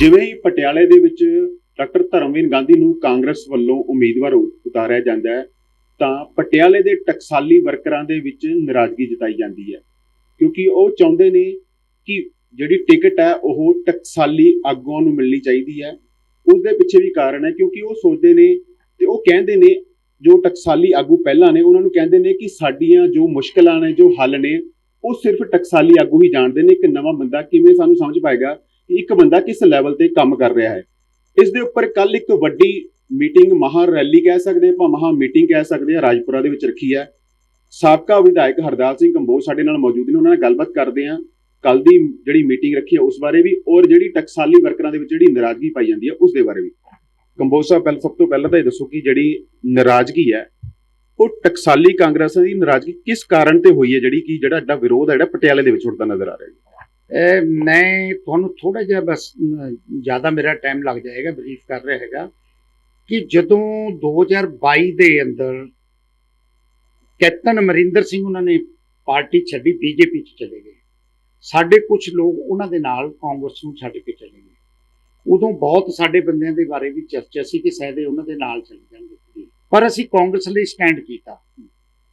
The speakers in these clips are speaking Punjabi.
ਜਿਵੇਂ ਹੀ ਪਟਿਆਲੇ ਦੇ ਵਿੱਚ ਡਾਕਟਰ ਧਰਮਵੀਰ ਗਾਂਧੀ ਨੂੰ ਕਾਂਗਰਸ ਵੱਲੋਂ ਉਮੀਦਵਾਰ ਉਤਾਰਿਆ ਜਾਂਦਾ ਹੈ, ਤਾਂ ਪਟਿਆਲੇ ਦੇ ਟਕਸਾਲੀ ਵਰਕਰਾਂ ਦੇ ਵਿੱਚ ਨਾਰਾਜ਼ਗੀ ਜਤਾਈ ਜਾਂਦੀ ਹੈ। ਕਿਉਂਕਿ ਉਹ ਚਾਹੁੰਦੇ ਨੇ ਕਿ ਜਿਹੜੀ ਟਿਕਟ ਹੈ, ਉਹ ਟਕਸਾਲੀ ਆਗੂਆਂ ਨੂੰ ਮਿਲਣੀ ਚਾਹੀਦੀ ਹੈ। ਉਸ ਦੇ ਪਿੱਛੇ ਵੀ ਕਾਰਨ ਹੈ, ਕਿਉਂਕਿ ਉਹ ਸੋਚਦੇ ਨੇ ਤੇ ਉਹ ਕਹਿੰਦੇ ਨੇ, ਜੋ ਟਕਸਾਲੀ ਆਗੂ ਪਹਿਲਾਂ ਨੇ, ਉਹਨਾਂ ਨੂੰ ਕਹਿੰਦੇ ਨੇ ਕਿ ਸਾਡੀਆਂ ਜੋ ਮੁਸ਼ਕਲਾਂ ਨੇ, ਜੋ ਹੱਲ ਨੇ, ਉਹ ਸਿਰਫ ਟਕਸਾਲੀ ਆਗੂ ਹੀ ਜਾਣਦੇ ਨੇ ਇੱਕ ਨਵਾਂ ਬੰਦਾ ਕਿਵੇਂ ਸਾਨੂੰ ਸਮਝ ਪਾਏਗਾ। ਇੱਕ ਬੰਦਾ ਕਿਸ ਲੈਵਲ ਤੇ ਕੰਮ ਕਰ ਰਿਹਾ ਹੈ। ਇਸ ਦੇ ਉੱਪਰ ਕੱਲ ਇੱਕ ਵੱਡੀ ਮੀਟਿੰਗ ਮਹਾ ਰੈਲੀ ਕਹਿ ਸਕਦੇ ਆਪਾਂ, ਮਹਾ ਮੀਟਿੰਗ ਕਹਿ ਸਕਦੇ ਹਾਂ ਰਾਜਪੁਰਾ ਦੇ ਵਿੱਚ ਰੱਖੀ ਹੈ। ਸਾਬਕਾ ਵਿਧਾਇਕ ਹਰਦਾਲ ਸਿੰਘ ਕੰਬੋਜ ਸਾਡੇ ਨਾਲ ਮੌਜੂਦ ਨੇ, ਉਹਨਾਂ ਨਾਲ ਗੱਲਬਾਤ ਕਰਦੇ ਹਾਂ। ਕੱਲ ਦੀ ਜਿਹੜੀ ਮੀਟਿੰਗ ਰੱਖੀ ਹੈ, ਉਸ ਬਾਰੇ ਵੀ, ਔਰ ਜਿਹੜੀ ਟਕਸਾਲੀ ਵਰਕਰਾਂ ਦੇ ਵਿੱਚ ਜਿਹੜੀ ਨਾਰਾਜ਼ਗੀ ਪਾਈ ਜਾਂਦੀ ਹੈ, ਉਸ ਦੇ ਬਾਰੇ ਵੀ। ਕੰਬੋਜ ਸਾਹਿਬ, ਪਹਿਲ ਸਭ ਤੋਂ ਪਹਿਲਾਂ ਤਾਂ ਇਹ ਦੱਸੋ ਕਿ ਜਿਹੜੀ ਨਾਰਾਜ਼ਗੀ ਹੈ, ਉਹ ਟਕਸਾਲੀ ਕਾਂਗਰਸ ਦੀ ਨਾਰਾਜ਼ਗੀ ਕਿਸ ਕਾਰਨ ਤੇ ਹੋਈ ਹੈ, ਜਿਹੜੀ ਕਿ ਜਿਹੜਾ ਅੱਡਾ ਵਿਰੋਧ ਹੈ, ਜਿਹੜਾ ਪਟਿਆਲੇ ਦੇ ਵਿੱਚ ਉੱਠਦਾ ਨਜ਼ਰ ਆ ਰਿਹਾ ਹੈ। ਮੈਂ ਤੁਹਾਨੂੰ ਥੋੜਾ ਜਿਹਾ ਬਸ ਜ਼ਿਆਦਾ ਮੇਰਾ ਟਾਈਮ ਲੱਗ ਜਾਏਗਾ ਬਰੀਫ ਕਰ ਰਿਹਾ ਹੈਗਾ ਕਿ ਜਦੋਂ 2022 ਦੇ ਅੰਦਰ ਕੈਪਟਨ ਅਮਰਿੰਦਰ ਸਿੰਘ ਉਹਨਾਂ ਨੇ ਪਾਰਟੀ ਛੱਡੀ, ਬੀਜੇਪੀ ਚ ਚਲੇ ਗਏ। ਸਾਡੇ ਕੁਝ ਲੋਕ ਉਹਨਾਂ ਦੇ ਨਾਲ ਕਾਂਗਰਸ ਨੂੰ ਛੱਡ ਕੇ ਚਲੇ ਗਏ। ਉਦੋਂ ਬਹੁਤ ਸਾਡੇ ਬੰਦਿਆਂ ਦੇ ਬਾਰੇ ਵੀ ਚਰਚਾ ਸੀ ਕਿ ਸ਼ਾਇਦ ਉਹਨਾਂ ਦੇ ਨਾਲ ਚਲੇ ਜਾਣਗੇ। ਪਰ ਅਸੀਂ ਕਾਂਗਰਸ ਲਈ ਸਟੈਂਡ ਕੀਤਾ।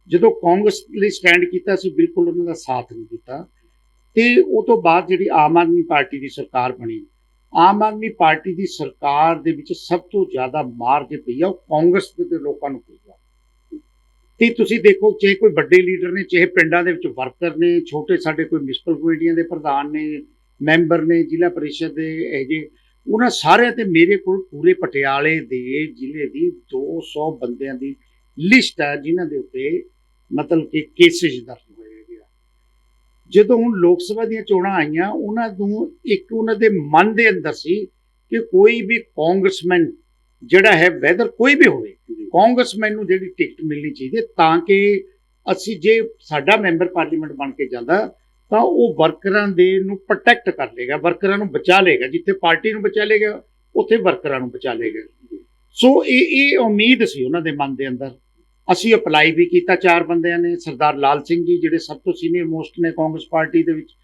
ਜਦੋਂ ਕਾਂਗਰਸ ਲਈ ਸਟੈਂਡ ਕੀਤਾ, ਅਸੀਂ ਬਿਲਕੁਲ ਉਹਨਾਂ ਦਾ ਸਾਥ ਨਹੀਂ ਦਿੱਤਾ। ਤੇ ਉਹ ਤੋਂ ਬਾਅਦ ਜਿਹੜੀ ਆਮ ਆਦਮੀ ਪਾਰਟੀ ਦੀ ਸਰਕਾਰ ਬਣੀ, ਆਮ ਆਦਮੀ ਪਾਰਟੀ ਦੀ ਸਰਕਾਰ ਦੇ ਵਿੱਚ ਸਭ ਤੋਂ ਜ਼ਿਆਦਾ ਮਾਰ ਜੇ ਪਈ ਆ, ਉਹ ਕਾਂਗਰਸ ਦੇ ਤੇ ਲੋਕਾਂ ਨੂੰ ਪਈ ਆ। ਤੇ ਤੁਸੀਂ ਦੇਖੋ, ਚਾਹੇ ਕੋਈ ਵੱਡੇ ਲੀਡਰ ਨੇ, ਚਾਹੇ ਪਿੰਡਾਂ ਦੇ ਵਿੱਚ ਵਰਕਰ ਨੇ, ਛੋਟੇ ਸਾਡੇ ਕੋਈ ਮਿਊਨਿਸਪਲ ਕਮੇਟੀਆਂ ਦੇ ਪ੍ਰਧਾਨ ਨੇ, ਮੈਂਬਰ ਨੇ, ਜ਼ਿਲ੍ਹਾ ਪਰਿਸ਼ਦ ਦੇ ਇਹ ਜੇ, ਉਹਨਾਂ ਸਾਰਿਆਂ ਤੇ ਮੇਰੇ ਕੋਲ ਪੂਰੇ ਪਟਿਆਲੇ ਦੇ ਜ਼ਿਲ੍ਹੇ ਦੀ 200 ਬੰਦਿਆਂ ਦੀ ਲਿਸਟ ਹੈ, ਜਿਨ੍ਹਾਂ ਦੇ ਉੱਤੇ ਮਤਲਬ ਕਿ ਕੇਸਿਸ ਦਰਜ ਹੋਏ ਜਦੋਂ ਹੁਣ ਲੋਕ ਸਭਾ ਦੀਆਂ ਚੋਣਾਂ ਆਈਆਂ ਉਹਨਾਂ ਨੂੰ ਇੱਕ ਉਹਨਾਂ ਦੇ ਮਨ ਦੇ ਅੰਦਰ ਸੀ ਕਿ ਕੋਈ ਵੀ ਕਾਂਗਰਸਮੈਨ ਜਿਹੜਾ ਹੈ ਵੈਦਰ ਕੋਈ ਵੀ ਹੋਵੇ ਕਾਂਗਰਸਮੈਨ ਨੂੰ ਜਿਹੜੀ ਟਿਕਟ ਮਿਲਣੀ ਚਾਹੀਦੀ ਤਾਂ ਕਿ ਅਸੀਂ ਜੇ ਸਾਡਾ ਮੈਂਬਰ ਪਾਰਲੀਮੈਂਟ ਬਣ ਕੇ ਜਾਂਦਾ ਤਾਂ ਉਹ ਵਰਕਰਾਂ ਦੇ ਨੂੰ ਪ੍ਰੋਟੈਕਟ ਕਰ ਲੇਗਾ ਵਰਕਰਾਂ ਨੂੰ ਬਚਾ ਲੇਗਾ ਜਿੱਥੇ ਪਾਰਟੀ ਨੂੰ ਬਚਾ ਲੇਗਾ ਉੱਥੇ ਵਰਕਰਾਂ ਨੂੰ ਬਚਾ ਲੇਗਾ ਸੋ ਇਹ ਇਹ ਉਮੀਦ ਸੀ ਉਹਨਾਂ ਦੇ ਮਨ ਦੇ ਅੰਦਰ। ਅਸੀਂ ਅਪਲਾਈ ਵੀ ਕੀਤਾ ਚਾਰ ਬੰਦਿਆਂ ਨੇ, ਸਰਦਾਰ ਲਾਲ ਸਿੰਘ ਜੀ ਜਿਹੜੇ ਸਭ ਤੋਂ ਸੀਨੀਅਰ ਮੋਸਟ ਨੇ ਕਾਂਗਰਸ ਪਾਰਟੀ ਦੇ ਵਿੱਚ,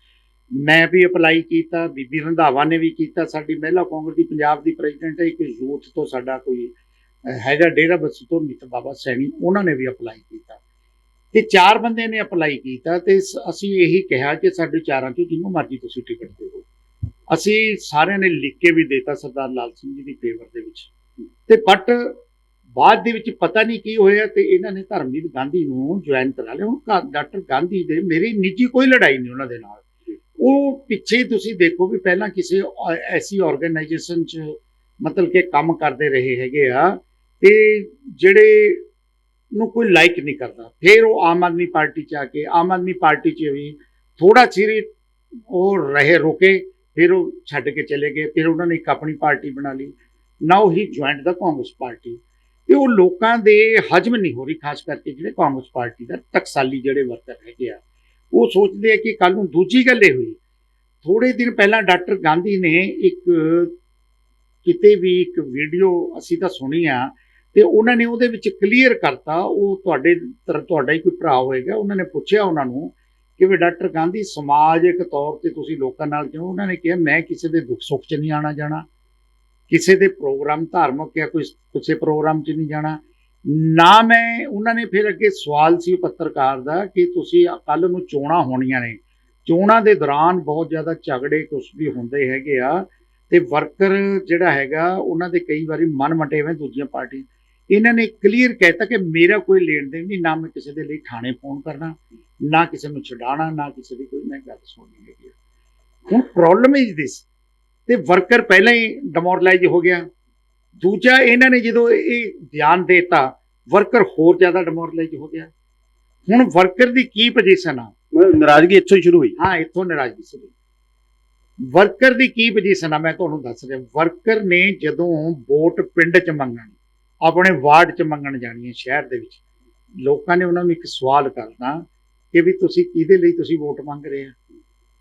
ਮੈਂ ਵੀ ਅਪਲਾਈ ਕੀਤਾ, ਬੀਬੀ ਰੰਧਾਵਾ ਨੇ ਵੀ ਕੀਤਾ, ਸਾਡੀ ਮਹਿਲਾ ਕਾਂਗਰਸ ਦੀ ਪੰਜਾਬ ਦੀ ਪ੍ਰੈਜ਼ੀਡੈਂਟ ਹੈ, ਇੱਕ ਯੂਥ ਤੋਂ ਸਾਡਾ ਕੋਈ ਹੈਗਾ ਡੇਰਾ ਬੱਸੀ ਤੋਂ ਮਿਤ ਬਾਬਾ ਸੈਣੀ, ਉਹਨਾਂ ਨੇ ਵੀ ਅਪਲਾਈ ਕੀਤਾ। ਤੇ ਚਾਰ ਬੰਦੇ ਨੇ ਅਪਲਾਈ ਕੀਤਾ ਤੇ ਅਸੀਂ ਇਹੀ ਕਿਹਾ ਕਿ ਸਾਡੇ ਚਾਰਾਂ ਚੋਂ ਜਿਹਨੂੰ ਮਰਜ਼ੀ ਤੁਸੀਂ ਟਿਕਟ ਦਿਓ। ਅਸੀਂ ਸਾਰਿਆਂ ਨੇ ਲਿਖ ਕੇ ਵੀ ਦਿੱਤਾ ਸਰਦਾਰ ਲਾਲ ਸਿੰਘ ਜੀ ਦੀ ਫੇਵਰ ਦੇ ਵਿੱਚ। ਤੇ ਬਟ ਬਾਅਦ ਦੇ ਵਿੱਚ ਪਤਾ ਨਹੀਂ ਕੀ ਹੋਇਆ ਤੇ ਇਹਨਾਂ ਨੇ ਧਰਮਵੀਰ ਗਾਂਧੀ ਨੂੰ ਜੁਆਇਨ ਕਰਾ ਲਿਆ। ਹੁਣ ਡਾਕਟਰ ਗਾਂਧੀ ਦੇ ਮੇਰੀ ਨਿੱਜੀ ਕੋਈ ਲੜਾਈ ਨਹੀਂ ਉਹਨਾਂ ਦੇ ਨਾਲ। ਉਹ ਪਿੱਛੇ ਤੁਸੀਂ ਦੇਖੋ ਵੀ ਪਹਿਲਾਂ ਕਿਸੇ ਐਸੀ ਆਰਗੇਨਾਈਜੇਸ਼ਨ 'ਚ ਮਤਲਬ ਕਿ ਕੰਮ ਕਰਦੇ ਰਹੇ ਹੈਗੇ ਆ ਤੇ ਜਿਹੜੇ ਨੂੰ ਕੋਈ ਲਾਈਕ ਨਹੀਂ ਕਰਦਾ। ਫਿਰ ਉਹ ਆਮ ਆਦਮੀ ਪਾਰਟੀ 'ਚ ਆ ਕੇ, ਆਮ ਆਦਮੀ ਪਾਰਟੀ 'ਚ ਵੀ ਥੋੜਾ ਚਿਰ ਉਹ ਰਹੇ, ਰੁਕੇ, ਫਿਰ ਉਹ ਛੱਡ ਕੇ ਚਲੇ ਗਏ, ਫਿਰ ਉਹਨਾਂ ਨੇ ਇੱਕ ਆਪਣੀ ਪਾਰਟੀ ਬਣਾ ਲਈ। ਨਾਓ ਹੀ ਜੁਆਇੰਟ ਦਾ ਕਾਂਗਰਸ ਪਾਰਟੀ। ਤੇ ਉਹ ਲੋਕਾਂ ਦੇ ਹਜਮ ਨਹੀਂ ਹੋ ਰਹੀ, ਖਾਸ ਕਰਕੇ ਜਿਹੜੇ ਕਾਂਗਰਸ ਪਾਰਟੀ ਦਾ ਟਕਸਾਲੀ ਜਿਹੜੇ ਵਰਕਰ ਹੈਗੇ ਆ। ਉਹ ਸੋਚਦੇ ਆ ਕਿ ਕੱਲ ਨੂੰ ਦੂਜੀ ਗੱਲ ਇਹ ਹੋਈ। ਥੋੜੇ ਦਿਨ ਪਹਿਲਾਂ ਡਾਕਟਰ ਗਾਂਧੀ ਨੇ ਇੱਕ ਕਿਤੇ ਵੀ ਇੱਕ ਵੀਡੀਓ ਅਸੀਂ ਤਾਂ ਸੁਣੀ ਆ ਤੇ ਉਹਨਾਂ ਨੇ ਉਹਦੇ ਵਿੱਚ ਕਲੀਅਰ ਕਰਤਾ, ਉਹ ਤੁਹਾਡੇ ਤਰ- ਤੁਹਾਡਾ ਹੀ ਕੋਈ ਭਰਾ ਹੋਏਗਾ, ਉਹਨਾਂ ਨੇ ਪੁੱਛਿਆ ਉਹਨਾਂ ਨੂੰ ਕਿ ਵੀ ਡਾਕਟਰ ਗਾਂਧੀ ਸਮਾਜਿਕ ਤੌਰ ਤੇ ਤੁਸੀਂ ਲੋਕਾਂ ਨਾਲ ਕਿਉਂ? ਉਹਨਾਂ ਨੇ ਕਿਹਾ, ਮੈਂ ਕਿਸੇ ਦੇ ਦੁੱਖ ਸੁੱਖ 'ਚ ਨਹੀਂ ਆਣਾ ਜਾਣਾ। ਕਿਸੇ ਦੇ ਪ੍ਰੋਗਰਾਮ ਧਾਰਮਿਕ ਜਾਂ ਕੋਈ ਕਿਸੇ ਪ੍ਰੋਗਰਾਮ 'ਚ ਨਹੀਂ ਜਾਣਾ। ਨਾ ਮੈਂ ਉਹਨਾਂ ਨੇ ਫਿਰ ਅੱਗੇ ਸਵਾਲ ਸੀ ਪੱਤਰਕਾਰ ਦਾ ਕਿ ਤੁਸੀਂ ਕੱਲ ਨੂੰ ਚੋਣਾਂ ਹੋਣੀਆਂ ਨੇ। ਚੋਣਾਂ ਦੇ ਦੌਰਾਨ ਬਹੁਤ ਜ਼ਿਆਦਾ ਝਗੜੇ ਕੁਛ ਵੀ ਹੁੰਦੇ ਹੈਗੇ ਆ ਤੇ ਵਰਕਰ ਜਿਹੜਾ ਹੈਗਾ ਉਹਨਾਂ ਦੇ ਕਈ ਵਾਰੀ ਮਨ ਮਟੇਵੇਂ ਦੂਜੀਆਂ ਪਾਰਟੀਆਂ। ਇਹਨਾਂ ਨੇ ਕਲੀਅਰ ਕਹਿਤਾ ਕਿ ਮੇਰਾ ਕੋਈ ਲੈਣ ਦੇਣ ਨਹੀਂ, ਨਾ ਮੈਂ ਕਿਸੇ ਦੇ ਲਈ ਥਾਣੇ ਫੋਨ ਕਰਨਾ, ਨਾ ਕਿਸੇ ਨੂੰ ਛਡਾਣਾ, ਨਾ ਕਿਸੇ ਦੀ ਕੋਈ ਮੈਂ ਗੱਲ ਸੁਣਨੀ ਹੈਗੀ ਆ। ਹੁਣ ਪ੍ਰੋਬਲਮ ਇਜ਼ ਦਿਸ ਤੇ ਵਰਕਰ ਪਹਿਲਾਂ ਹੀ ਡਿਮੋਰਲਾਈਜ਼ ਹੋ ਗਿਆ। ਦੂਜਾ ਇਹਨਾਂ ਨੇ ਜਦੋਂ ਇਹ ਬਿਆਨ ਦੇਤਾ ਵਰਕਰ ਹੋਰ ਜ਼ਿਆਦਾ ਡਿਮੋਰਲਾਈਜ਼ ਹੋ ਗਿਆ। ਹੁਣ ਵਰਕਰ ਦੀ ਕੀ ਪੋਜੀਸ਼ਨ ਆ? ਨਾਰਾਜ਼ਗੀ ਇੱਥੋਂ ਹੀ ਸ਼ੁਰੂ ਹੋਈ। ਹਾਂ ਇੱਥੋਂ ਨਾਰਾਜ਼ਗੀ ਸ਼ੁਰੂ ਵਰਕਰ ਦੀ ਕੀ ਪੋਜੀਸ਼ਨ ਆ? ਮੈਂ ਤੁਹਾਨੂੰ ਦੱਸ ਰਿਹਾ। ਵਰਕਰ ਨੇ ਜਦੋਂ ਵੋਟ ਪਿੰਡ 'ਚ ਮੰਗਣ ਆਪਣੇ ਵਾਰਡ 'ਚ ਮੰਗਣ ਜਾਣੀ ਹੈ ਸ਼ਹਿਰ ਦੇ ਵਿੱਚ ਲੋਕਾਂ ਨੇ ਉਹਨਾਂ ਨੂੰ ਇੱਕ ਸਵਾਲ ਕਰਨਾ ਕਿ ਵੀ ਤੁਸੀਂ ਕਿਹਦੇ ਲਈ ਤੁਸੀਂ ਵੋਟ ਮੰਗ ਰਹੇ ਆ?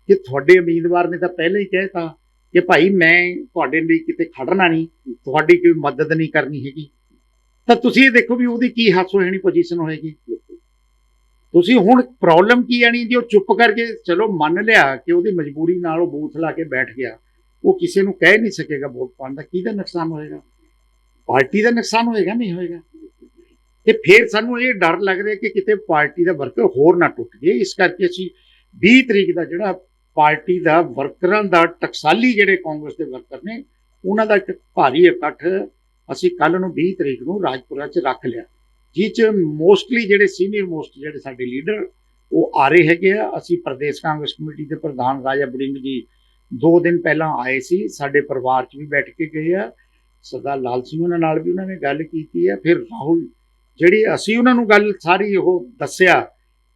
ਕਿ ਤੁਹਾਡੇ ਉਮੀਦਵਾਰ ਨੇ ਤਾਂ ਪਹਿਲਾਂ ਹੀ ਕਹਿਤਾ ਕਿ ਭਾਈ ਮੈਂ ਤੁਹਾਡੇ ਲਈ ਕਿਤੇ ਖੜਨਾ ਨਹੀਂ, ਤੁਹਾਡੀ ਕੋਈ ਮਦਦ ਨਹੀਂ ਕਰਨੀ ਹੈਗੀ। ਤਾਂ ਤੁਸੀਂ ਇਹ ਦੇਖੋ ਵੀ ਉਹਦੀ ਕੀ ਹਾਸੋ ਹੈਣੀ ਪੋਜੀਸ਼ਨ ਹੋਏਗੀ। ਤੁਸੀਂ ਹੁਣ ਪ੍ਰੋਬਲਮ ਕੀ ਆਣੀ ਜੇ ਉਹ ਚੁੱਪ ਕਰਕੇ ਚਲੋ ਮੰਨ ਲਿਆ ਕਿ ਉਹਦੀ ਮਜਬੂਰੀ ਨਾਲ ਉਹ ਬੂਥ ਲਾ ਕੇ ਬੈਠ ਗਿਆ, ਉਹ ਕਿਸੇ ਨੂੰ ਕਹਿ ਨਹੀਂ ਸਕੇਗਾ ਵੋਟ ਪਾਉਣ ਦਾ, ਕਿਹਦਾ ਨੁਕਸਾਨ ਹੋਏਗਾ? ਪਾਰਟੀ ਦਾ ਨੁਕਸਾਨ ਹੋਏਗਾ, ਨਹੀਂ ਹੋਏਗਾ? ਤੇ ਫਿਰ ਸਾਨੂੰ ਇਹ ਡਰ ਲੱਗ ਰਿਹਾ ਕਿ ਕਿਤੇ ਪਾਰਟੀ ਦਾ ਵਰਕਰ ਹੋਰ ਨਾ ਟੁੱਟ ਜੇ ਇਸ ਕਰਕੇ ਅਸੀਂ 20 ਤਰੀਕ ਦਾ ਜਿਹੜਾ ਪਾਰਟੀ ਦਾ ਵਰਕਰਾਂ ਦਾ ਟਕਸਾਲੀ ਜਿਹੜੇ ਕਾਂਗਰਸ ਦੇ ਵਰਕਰ ਨੇ, ਉਹਨਾਂ ਦਾ ਇੱਕ ਭਾਰੀ ਇਕੱਠ ਅਸੀਂ ਕੱਲ ਨੂੰ 20 ਤਰੀਕ ਨੂੰ ਰਾਜਪੁਰਾ 'ਚ ਰੱਖ ਲਿਆ। ਜਿਹ 'ਚ ਮੋਸਟਲੀ ਜਿਹੜੇ ਸੀਨੀਅਰ ਮੋਸਟ ਜਿਹੜੇ ਸਾਡੇ ਲੀਡਰ ਉਹ ਆ ਰਹੇ ਹੈਗੇ ਆ। ਅਸੀਂ ਪ੍ਰਦੇਸ਼ ਕਾਂਗਰਸ ਕਮੇਟੀ ਦੇ ਪ੍ਰਧਾਨ ਰਾਜਾ ਬੜਿੰਗ ਜੀ ਦੋ ਦਿਨ ਪਹਿਲਾਂ ਆਏ ਸੀ। ਸਾਡੇ ਪਰਿਵਾਰ 'ਚ ਵੀ ਬੈਠ ਕੇ ਗਏ ਆ। ਸਰਦਾਰ ਲਾਲ ਸਿੰਘ ਉਹਨਾਂ ਨਾਲ ਵੀ ਉਹਨਾਂ ਨੇ ਗੱਲ ਕੀਤੀ ਹੈ ਫਿਰ ਰਾਹੁਲ, ਜਿਹੜੀ ਅਸੀਂ ਉਹਨਾਂ ਨੂੰ ਗੱਲ ਸਾਰੀ ਉਹ ਦੱਸਿਆ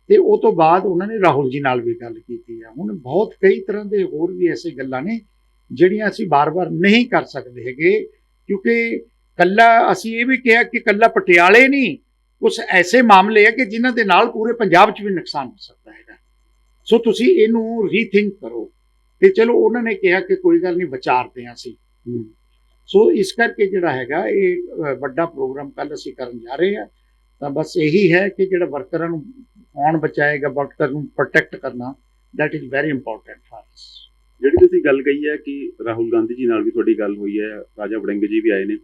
ਤੇ ਉਹ ਤੋਂ ਬਾਅਦ ਉਹਨਾਂ ਨੇ ਰਾਹੁਲ ਜੀ ਨਾਲ ਵੀ ਗੱਲ ਕੀਤੀ ਆ। ਹੁਣ ਬਹੁਤ ਕਈ ਤਰ੍ਹਾਂ ਦੇ ਹੋਰ ਵੀ ਐਸੇ ਗੱਲਾਂ ਨੇ ਜਿਹੜੀਆਂ ਅਸੀਂ ਬਾਰ-ਬਾਰ ਨਹੀਂ ਕਰ ਸਕਦੇ ਹੈਗੇ ਕਿਉਂਕਿ ਕੱਲਾ ਅਸੀਂ ਇਹ ਵੀ ਕਿਹਾ ਕਿ ਕੱਲਾ ਪਟਿਆਲੇ ਨਹੀਂ ਕੁਝ ਐਸੇ ਮਾਮਲੇ ਆ ਕਿ ਜਿਨ੍ਹਾਂ ਦੇ ਨਾਲ ਪੂਰੇ ਪੰਜਾਬ 'ਚ ਵੀ ਨੁਕਸਾਨ ਹੋ ਸਕਦਾ ਹੈਗਾ। ਸੋ ਤੁਸੀਂ ਇਹਨੂੰ ਰੀਥਿੰਕ ਕਰੋ। ਤੇ ਚਲੋ ਉਹਨਾਂ ਨੇ ਕਿਹਾ ਕਿ ਕੋਈ ਗੱਲ ਨਹੀਂ ਵਿਚਾਰਦੇ ਹਾਂ ਅਸੀਂ। ਸੋ ਇਸ ਕਰਕੇ ਜਿਹੜਾ ਹੈਗਾ ਇਹ ਵੱਡਾ ਪ੍ਰੋਗਰਾਮ ਕੱਲ ਅਸੀਂ ਕਰਨ ਜਾ ਰਹੇ ਹਾਂ ਤਾਂ ਬਸ ਇਹੀ ਹੈ ਕਿ ਜਿਹੜਾ ਵਰਕਰਾਂ ਨੂੰ ਕੌਣ ਬਚਾਏਗਾ ਵਰਕਰ ਨੂੰ ਪ੍ਰੋਟੈਕਟ ਕਰਨਾ that is very important for us. ਜਿਹੜੀ ਤੁਸੀਂ ਗੱਲ ਕਹੀ ਹੈ ਕਿ ਰਾਹੁਲ ਗਾਂਧੀ ਜੀ ਨਾਲ ਵੀ ਤੁਹਾਡੀ ਗੱਲ ਹੋਈ ਹੈ ਰਾਜਾ ਵੜਿੰਗ ਜੀ ਵੀ ਆਏ ਨੇ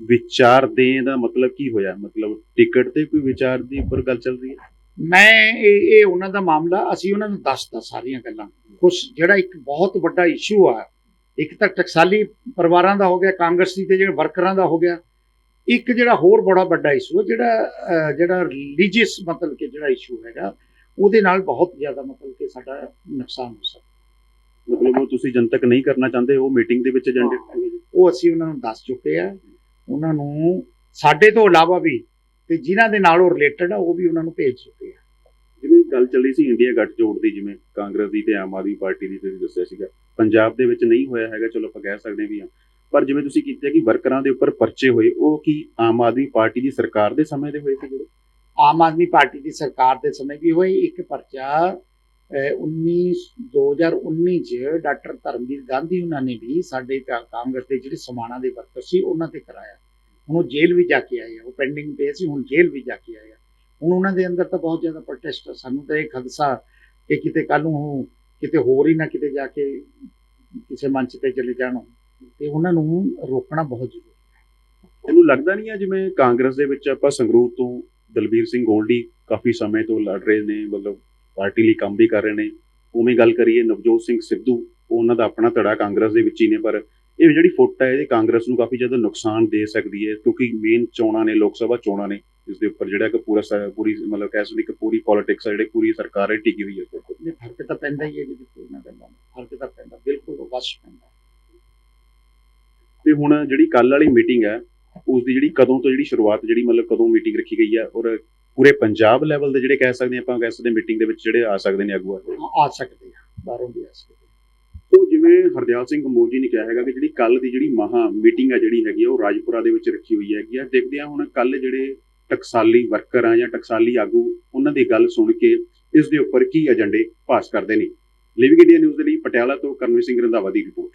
ਵਿਚਾਰ ਦੇਣ ਦਾ ਮਤਲਬ ਕੀ ਹੋਇਆ? ਮਤਲਬ ਟਿਕਟ ਤੇ ਕੋਈ ਵਿਚਾਰ ਦੀ ਉੱਪਰ ਗੱਲ ਚੱਲ ਰਹੀ ਹੈ? ਮੈਂ ਇਹ ਇਹ ਉਹਨਾਂ ਦਾ ਮਾਮਲਾ ਅਸੀਂ ਉਹਨਾਂ ਨੂੰ ਦੱਸਤਾ ਸਾਰੀਆਂ ਗੱਲਾਂ। ਕੁਝ ਜਿਹੜਾ ਇੱਕ ਬਹੁਤ ਵੱਡਾ ਇਸ਼ੂ ਆ ਇੱਕ ਤਾਂ ਟਕਸਾਲੀ ਪਰਿਵਾਰਾਂ ਦਾ ਹੋ ਗਿਆ ਕਾਂਗਰਸੀ ਤੇ ਜਿਹੜੇ ਵਰਕਰਾਂ ਦਾ ਹੋ ਗਿਆ ਇੱਕ ਜਿਹੜਾ ਹੋਰ ਬੜਾ ਵੱਡਾ ਇਸ਼ੂ ਹੈ ਜਿਹੜਾ ਜਿਹੜਾ ਰਿਲੀਜੀਅਸ ਮਤਲਬ ਕਿ ਜਿਹੜਾ ਇਸ਼ੂ ਹੈਗਾ ਉਹਦੇ ਨਾਲ ਬਹੁਤ ਜ਼ਿਆਦਾ ਮਤਲਬ ਕਿ ਸਾਡਾ ਨੁਕਸਾਨ ਹੋ ਸਕਦਾ। ਮਤਲਬ ਉਹ ਤੁਸੀਂ ਜਨਤਕ ਨਹੀਂ ਕਰਨਾ ਚਾਹੁੰਦੇ ਉਹ ਮੀਟਿੰਗ ਦੇ ਵਿੱਚ ਏਜੰਡੇ ਉਹ ਅਸੀਂ ਉਹਨਾਂ ਨੂੰ ਦੱਸ ਚੁੱਕੇ ਆ। ਉਹਨਾਂ ਨੂੰ ਸਾਡੇ ਤੋਂ ਇਲਾਵਾ ਵੀ ਤੇ ਜਿਨ੍ਹਾਂ ਦੇ ਨਾਲ ਉਹ ਰਿਲੇਟਡ ਆ ਉਹ ਵੀ ਉਹਨਾਂ ਨੂੰ ਭੇਜ ਚੁੱਕੇ ਆ। ਜਿਵੇਂ ਗੱਲ ਚੱਲੀ ਸੀ ਇੰਡੀਆ ਗੱਠਜੋੜ ਦੀ ਜਿਵੇਂ ਕਾਂਗਰਸ ਦੀ ਤੇ ਆਮ ਆਦਮੀ ਪਾਰਟੀ ਦੀ ਤੁਸੀਂ ਦੱਸਿਆ ਸੀਗਾ। ਪੰਜਾਬ ਦੇ ਵਿੱਚ ਨਹੀਂ ਹੋਇਆ ਹੈਗਾ ਚਲੋ ਆਪਾਂ ਕਹਿ ਸਕਦੇ ਵੀ ਹਾਂ। ਪਰ ਜਿਵੇਂ ਤੁਸੀਂ ਕੀਤਾ ਕਿ ਵਰਕਰਾਂ ਦੇ ਉੱਪਰ ਪਰਚੇ ਹੋਏ, ਉਹ ਕੀ ਆਮ ਆਦਮੀ ਪਾਰਟੀ ਦੀ ਸਰਕਾਰ ਦੇ ਸਮੇਂ ਦੇ ਹੋਏ ਸੀ ਜਿਹੜੇ? ਆਮ ਆਦਮੀ ਪਾਰਟੀ ਦੀ ਸਰਕਾਰ ਦੇ ਸਮੇਂ ਵੀ ਹੋਈ ਇੱਕ ਪਰਚਾ 19 2019 ਚ ਡਾਕਟਰ ਧਰਮਵੀਰ ਗਾਂਧੀ ਉਹਨਾਂ ਨੇ ਵੀ ਸਾਡੇ ਕਾਂਗਰਸ ਦੇ ਜਿਹੜੇ ਸਮਾਣਾ ਦੇ ਵਰਕਰ ਸੀ, ਉਹਨਾਂ ਤੇ ਕਰਾਇਆ। ਹੁਣ ਉਹ ਜੇਲ੍ਹ ਵੀ ਜਾ ਕੇ ਆਏ ਆ, ਉਹ ਪੈਂਡਿੰਗ ਪਏ ਸੀ, ਹੁਣ ਜੇਲ੍ਹ ਵੀ ਜਾ ਕੇ ਆਏ ਆ। ਹੁਣ ਉਹਨਾਂ ਦੇ ਅੰਦਰ ਤਾਂ ਬਹੁਤ ਜ਼ਿਆਦਾ ਪ੍ਰੋਟੈਸਟ ਸਾਨੂੰ ਤਾਂ ਇਹ ਖਦਸ਼ਾ ਕਿ ਕਿਤੇ ਕੱਲ ਨੂੰ ਕਿਤੇ ਹੋਰ ਹੀ ਨਾ ਕਿਤੇ ਜਾ ਕੇ ਕਿਸੇ ਮੰਚ ਤੇ ਚਲੇ ਜਾਣ ਤੇ ਉਹਨਾਂ ਨੂੰ ਰੋਕਣਾ ਬਹੁਤ ਜ਼ਰੂਰੀ ਹੈ। ਇਹਨੂੰ ਲੱਗਦਾ ਨਹੀਂ ਹੈ ਜਿਵੇਂ ਕਾਂਗਰਸ ਦੇ ਵਿੱਚ ਆਪਾਂ ਸੰਗਰੂਰ ਤੋਂ ਦਲਬੀਰ ਸਿੰਘ ਗੋਲਡੀ ਕਾਫੀ ਸਮੇਂ ਤੋਂ ਲੜ ਰਹੇ ਨੇ ਮਤਲਬ ਪਾਰਟੀ ਲਈ ਕੰਮ ਵੀ ਕਰ ਰਹੇ ਨੇ। ਉਵੇਂ ਗੱਲ ਕਰੀਏ ਨਵਜੋਤ ਸਿੰਘ ਸਿੱਧੂ ਉਹ ਉਹਨਾਂ ਦਾ ਆਪਣਾ ਧੜਾ ਕਾਂਗਰਸ ਦੇ ਵਿੱਚ ਹੀ ਨੇ ਪਰ ਇਹ ਜਿਹੜੀ ਫੁੱਟ ਹੈ ਇਹ ਕਾਂਗਰਸ ਨੂੰ ਕਾਫੀ ਜ਼ਿਆਦਾ ਨੁਕਸਾਨ ਦੇ ਸਕਦੀ ਹੈ ਕਿਉਂਕਿ ਮੇਨ ਚੋਣਾਂ ਨੇ ਲੋਕ ਸਭਾ ਚੋਣਾਂ ਨੇ ਇਸ ਦੇ ਉੱਪਰ ਜਿਹੜਾ ਕਿ ਪੂਰਾ ਪੂਰੀ ਮਤਲਬ ਕਹਿ ਸਕਦੇ ਕਿ ਪੂਰੀ ਪੋਲਿਟਿਕਸ ਹੈ ਜਿਹੜੀ ਪੂਰੀ ਸਰਕਾਰ ਹੈ ਟਿਕੀ ਹੋਈ ਹੈ ਫ਼ਰਕ ਤਾਂ ਪੈਂਦਾ ਹੀ ਹੈ ਜੀ ਕੋਈ ਨਾ ਗੱਲਾਂ ਦਾ। ਫ਼ਰਕ ਤਾਂ ਪੈਂਦਾ ਬਿਲਕੁਲ ਵਸ਼ ਪੈਂਦਾ ਤੇ ਹੁਣ ਜਿਹੜੀ ਕੱਲ ਵਾਲੀ ਮੀਟਿੰਗ ਹੈ ਉਸ ਦੀ ਜਿਹੜੀ ਕਦੋਂ ਤੋਂ ਜਿਹੜੀ ਸ਼ੁਰੂਆਤ ਜਿਹੜੀ ਮਤਲਬ ਕਦੋਂ ਮੀਟਿੰਗ ਰੱਖੀ ਗਈ ਹੈ ਔਰ ਪੂਰੇ ਪੰਜਾਬ ਲੈਵਲ ਦੇ ਜਿਹੜੇ ਕਹਿ ਸਕਦੇ ਆਪਾਂ ਕਹਿ ਸਕਦੇ ਮੀਟਿੰਗ ਦੇ ਵਿੱਚ ਜਿਹੜੇ ਆ ਸਕਦੇ ਨੇ ਆਗੂ ਆ। ਸਕਦੇ ਆ ਬਾਹਰੋਂ ਵੀ ਆ ਸਕਦੇ। ਸੋ ਜਿਵੇਂ ਹਰਦਿਆਲ ਸਿੰਘ ਕੰਬੋਜ ਜੀ ਨੇ ਕਿਹਾ ਹੈਗਾ ਕਿ ਜਿਹੜੀ ਕੱਲ ਦੀ ਜਿਹੜੀ ਮਹਾ ਮੀਟਿੰਗ ਹੈ ਜਿਹੜੀ ਹੈਗੀ ਉਹ ਰਾਜਪੁਰਾ ਦੇ ਵਿੱਚ ਰੱਖੀ ਹੋਈ ਹੈਗੀ ਆ। ਦੇਖਦੇ ਆ ਹੁਣ ਕੱਲ ਜਿਹੜੇ ਟਕਸਾਲੀ ਵਰਕਰ ਆ ਜਾਂ ਟਕਸਾਲੀ ਆਗੂ ਉਹਨਾਂ ਦੀ ਗੱਲ ਸੁਣ ਕੇ ਇਸ ਦੇ ਉੱਪਰ ਕੀ ਏਜੰਡੇ ਪਾਸ ਕਰਦੇ ਨੇ। ਲਿਵਿੰਗ ਇੰਡੀਆ ਨਿਊਜ਼ ਦੇ ਲਈ ਪਟਿਆਲਾ ਤੋਂ ਕਰਨਵੀਰ ਸਿੰਘ ਰੰਧਾਵਾ ਦੀ ਰਿਪੋਰਟ।